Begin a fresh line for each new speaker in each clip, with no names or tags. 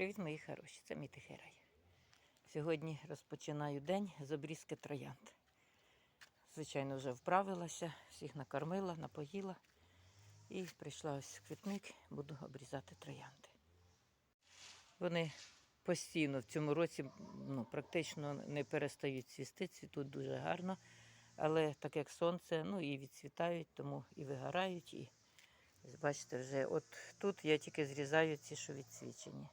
Привіт, мої хороші, це мій тихий рай. Сьогодні розпочинаю день з обрізки троянд. Звичайно, вже вправилася, всіх накормила, напоїла. І прийшла ось в квітник, буду обрізати троянди. Вони постійно в цьому році ну, практично не перестають цвісти, цвітуть дуже гарно. Але так як сонце, ну і відцвітають, тому і вигорають. І бачите, вже от тут я тільки зрізаю ці, що відсвічені.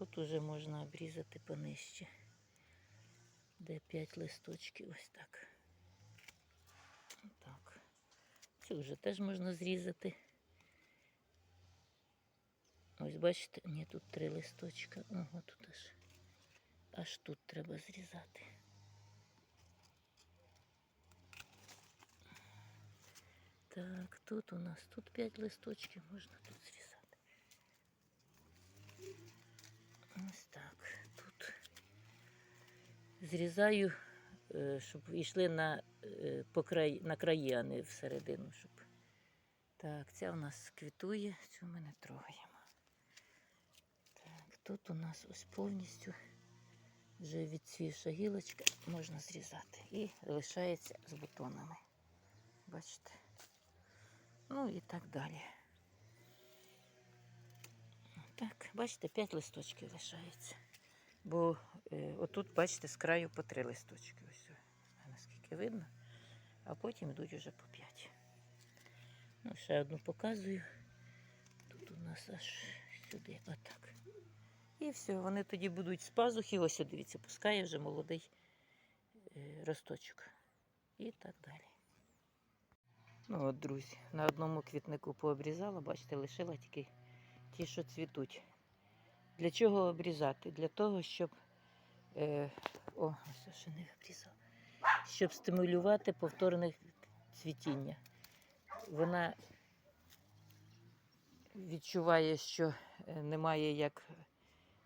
Тут уже можна обрізати понижче. Де 5 листочків, ось так. Отак. Цю вже теж можна зрізати. Ось бачите, ні, тут три листочка. Ого, тут аж, аж тут треба зрізати. Так, тут у нас тут 5 листочків, можна тут зрізати. Ось так. Тут зрізаю, е, щоб йшли на, е, по край, на краї, а не всередину. Щоб... Так, ця у нас квітує, цю ми не трогаємо. Так, тут у нас ось повністю вже відцвівша гілочка, можна зрізати. І лишається з бутонами. Бачите? Ну і так далі. Так, бачите, 5 листочків лишається. Бо е, отут, бачите, з краю по 3 листочки. Ось, наскільки видно. А потім йдуть вже по 5. Ну, ще одну показую. Тут у нас аж сюди, отак. І все, вони тоді будуть з пазухи. Ось, дивіться, пускає вже молодий е, росточок. І так далі. Ну от, друзі, на одному квітнику пообрізала, бачите, лишила тільки ті, що цвітуть. Для чого обрізати? Для того, щоб. Е, о, ще не обрізала. Щоб стимулювати повторне цвітіння. Вона відчуває, що е, немає як.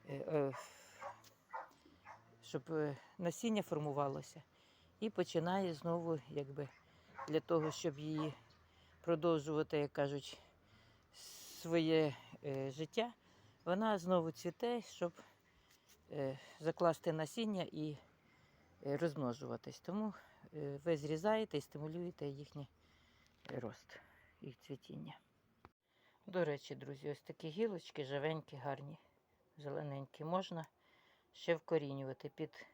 Е, е, щоб е, насіння формувалося. І починає знову, якби для того, щоб її продовжувати, як кажуть, своє життя, вона знову цвіте, щоб е, закласти насіння і е, розмножуватись. Тому е, ви зрізаєте і стимулюєте їхній рост, їх цвітіння. До речі, друзі, ось такі гілочки живенькі, гарні, зелененькі. Можна ще вкорінювати під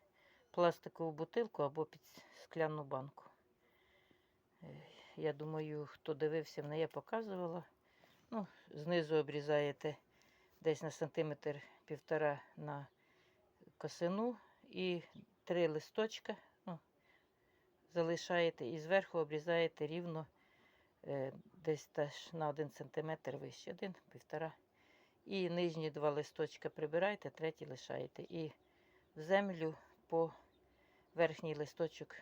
пластикову бутилку або під скляну банку. Е, Я думаю, хто дивився, мене я показувала. Знизу обрізаєте десь на сантиметр півтора на косину і три листочка ну, залишаєте і зверху обрізаєте рівно е, десь теж на один сантиметр вище, один, півтора. І нижні два листочка прибираєте, третій лишаєте. І в землю по верхній листочок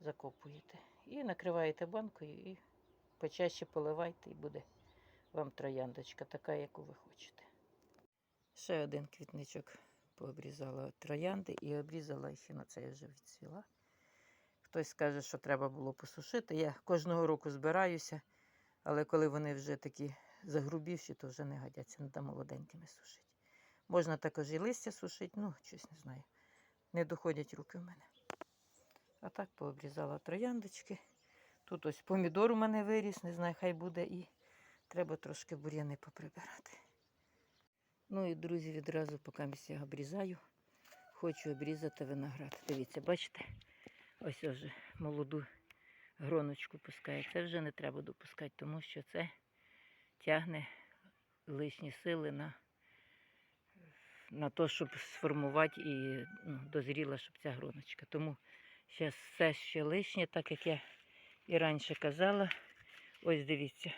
закопуєте. І накриваєте банкою і почаще поливайте, і буде вам трояндочка, така, яку ви хочете. Ще один квітничок пообрізала троянди і обрізала їх, і на це я вже відцвіла. Хтось скаже, що треба було посушити. Я кожного року збираюся, але коли вони вже такі загрубівші, то вже не годяться, треба молоденькими сушити. Можна також і листя сушити, ну, щось не знаю. Не доходять руки в мене. А так пообрізала трояндочки. Тут ось помідор у мене виріс, не знаю, хай буде і треба трошки бур'яни поприбирати. Ну і, друзі, відразу, поки я обрізаю, хочу обрізати виноград. Дивіться, бачите? Ось вже молоду гроночку пускає. Це вже не треба допускати, тому що це тягне лишні сили на, на те, щоб сформувати і ну, дозріла, щоб ця гроночка. Тому зараз все ще лишнє, так як я і раніше казала. Ось дивіться,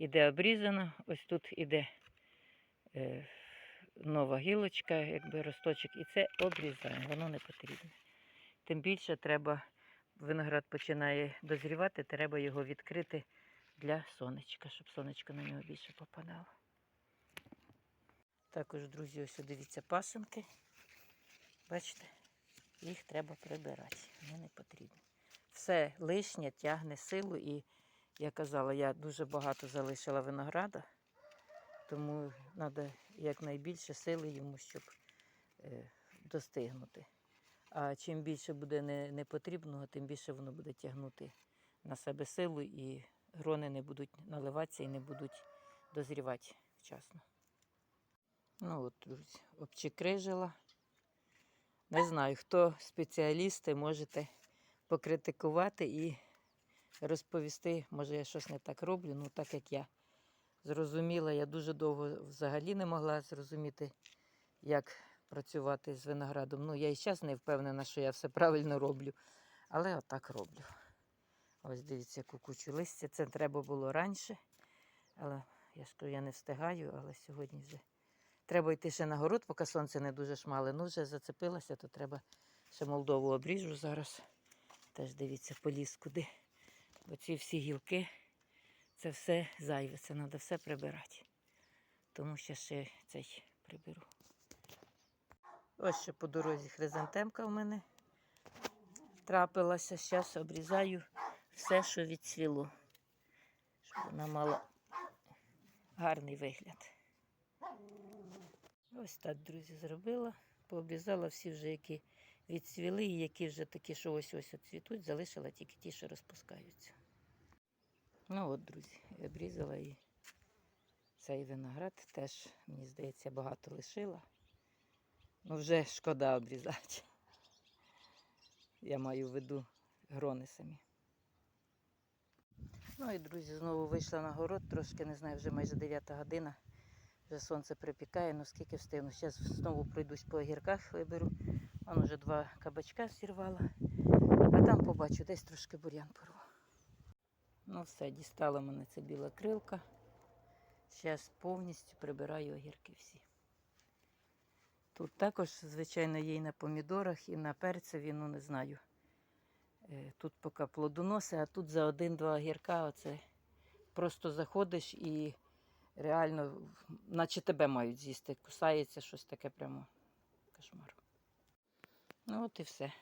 іде обрізано, ось тут іде е, нова гілочка, якби росточок, і це обрізаємо, воно не потрібне. Тим більше треба, виноград починає дозрівати, треба його відкрити для сонечка, щоб сонечко на нього більше попадало. Також, друзі, ось дивіться пасинки. Бачите, їх треба прибирати, вони не потрібні. Все лишнє тягне силу і я казала, я дуже багато залишила винограда, тому треба якнайбільше сили йому, щоб е, достигнути. А чим більше буде не, непотрібного, тим більше воно буде тягнути на себе силу і грони не будуть наливатися і не будуть дозрівати вчасно. Ну от, друзі, обчикрижила. Не знаю, хто спеціалісти, можете покритикувати і розповісти, може я щось не так роблю, ну так як я зрозуміла, я дуже довго взагалі не могла зрозуміти, як працювати з виноградом. Ну, я і зараз не впевнена, що я все правильно роблю, але отак роблю. Ось дивіться, яку кучу листя. Це треба було раніше. Але я ж кажу, я не встигаю, але сьогодні вже треба йти ще на город, поки сонце не дуже шмале. Ну, вже зацепилася, то треба ще Молдову обріжу зараз. Теж дивіться, поліз куди. Бо ці всі гілки, це все зайве, це треба все прибирати. Тому що ще цей приберу. Ось ще по дорозі хризантемка в мене трапилася. Зараз обрізаю все, що відцвіло, щоб вона мала гарний вигляд. Ось так, друзі, зробила. Пообрізала всі вже, які відцвіли, і які вже такі, що ось ось цвітуть, залишила тільки ті, що розпускаються. Ну от, друзі, обрізала і цей виноград теж, мені здається, багато лишила. Ну, вже шкода обрізати. Я маю в виду грони самі. Ну і друзі, знову вийшла на город, трошки не знаю, вже майже 9 година. Вже сонце припікає, ну скільки встигну. Зараз знову пройдусь по огірках, виберу. Вон уже два кабачка зірвала. А там побачу, десь трошки бур'ян порву. Ну все, дістала мене ця біла крилка. Зараз повністю прибираю огірки всі. Тут також, звичайно, є і на помідорах, і на перцеві, ну не знаю. Е, Тут поки плодоноси, а тут за один-два огірка оце просто заходиш і реально, наче тебе мають з'їсти. Кусається щось таке прямо кошмар. Ну от і все.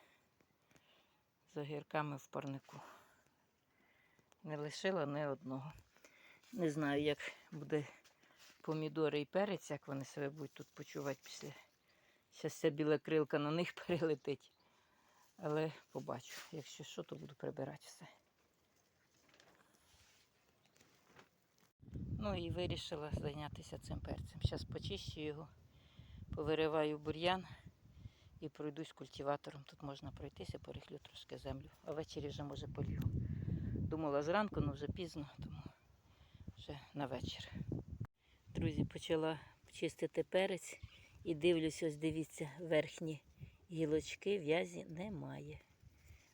З огірками в парнику. Не лишила ні одного. Не знаю, як буде помідори і перець, як вони себе будуть тут почувати після. Зараз ця біла крилка на них перелетить. Але побачу. Якщо що, то буду прибирати все. Ну і вирішила зайнятися цим перцем. Зараз почищу його, повириваю бур'ян і пройдусь культиватором. Тут можна пройтися, порихлю трошки землю, а ввечері вже може полью. Думала зранку, але вже пізно, тому вже на вечір. Друзі, почала чистити перець і дивлюсь, ось дивіться, верхні гілочки в'язі немає.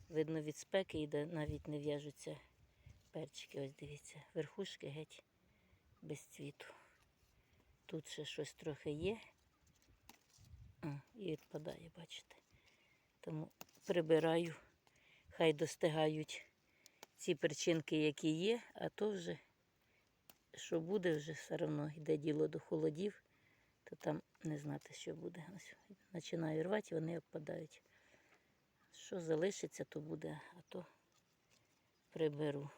Видно, від спеки йде, навіть не в'яжуться перчики. Ось дивіться, верхушки геть без цвіту. Тут ще щось трохи є. А, і відпадає, бачите. Тому прибираю, хай достигають ці перчинки, які є, а то вже, що буде, вже все одно йде діло до холодів, то там не знати, що буде. Починаю рвати, вони обпадають. Що залишиться, то буде, а то приберу.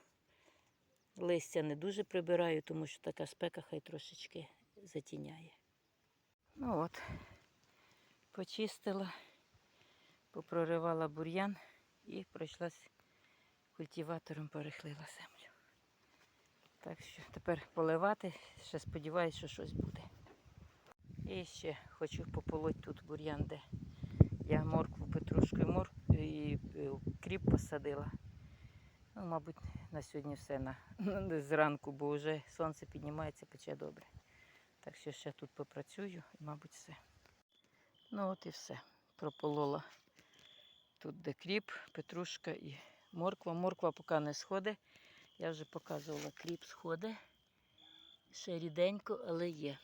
Листя не дуже прибираю, тому що така спека хай трошечки затіняє. Ну от, почистила, попроривала бур'ян і пройшлась культиватором, перехлила землю. Так що тепер поливати, ще сподіваюся, що щось буде. І ще хочу пополоть тут бур'ян, де я моркву, петрушку і, мор... і кріп посадила. Ну, мабуть, на сьогодні все на зранку, бо вже сонце піднімається, пече добре. Так що ще тут попрацюю і, мабуть, все. Ну от і все. Прополола тут де кріп, петрушка і морква. Морква поки не сходить. Я вже показувала, кріп сходить. Ще ріденько, але є.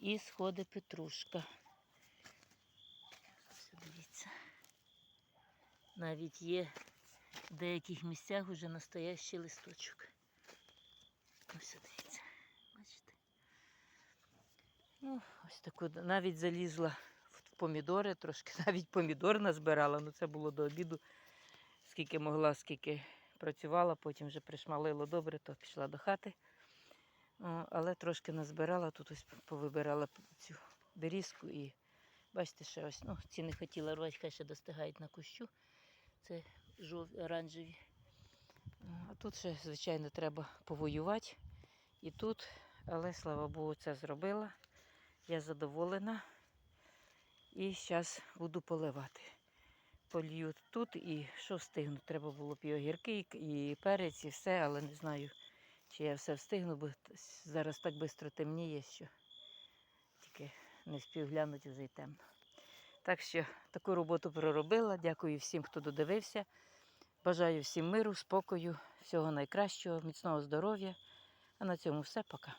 І сходить петрушка. Ось дивіться. Навіть є в деяких місцях вже настоящий листочок. Ось дивіться, бачите? Ну, ось таку навіть залізла в помідори, трошки навіть помідор назбирала, ну це було до обіду, скільки могла, скільки працювала, потім вже пришмалило добре, то пішла до хати. Але трошки назбирала, тут ось повибирала цю берізку і бачите, ще ось, ну, ці не хотіла рвати, хай ще достигають на кущу. Це жов... оранжеві. А тут ще, звичайно, треба повоювати. І тут, але слава Богу, це зробила. Я задоволена. І зараз буду поливати. Полью тут і що встигну. Треба було б і огірки, і перець, і все, але не знаю, чи я все встигну, бо зараз так швидко темніє, що тільки не спів глянути вже й темно. Так що таку роботу проробила. Дякую всім, хто додивився. Бажаю всім миру, спокою, всього найкращого, міцного здоров'я. А на цьому все. Пока.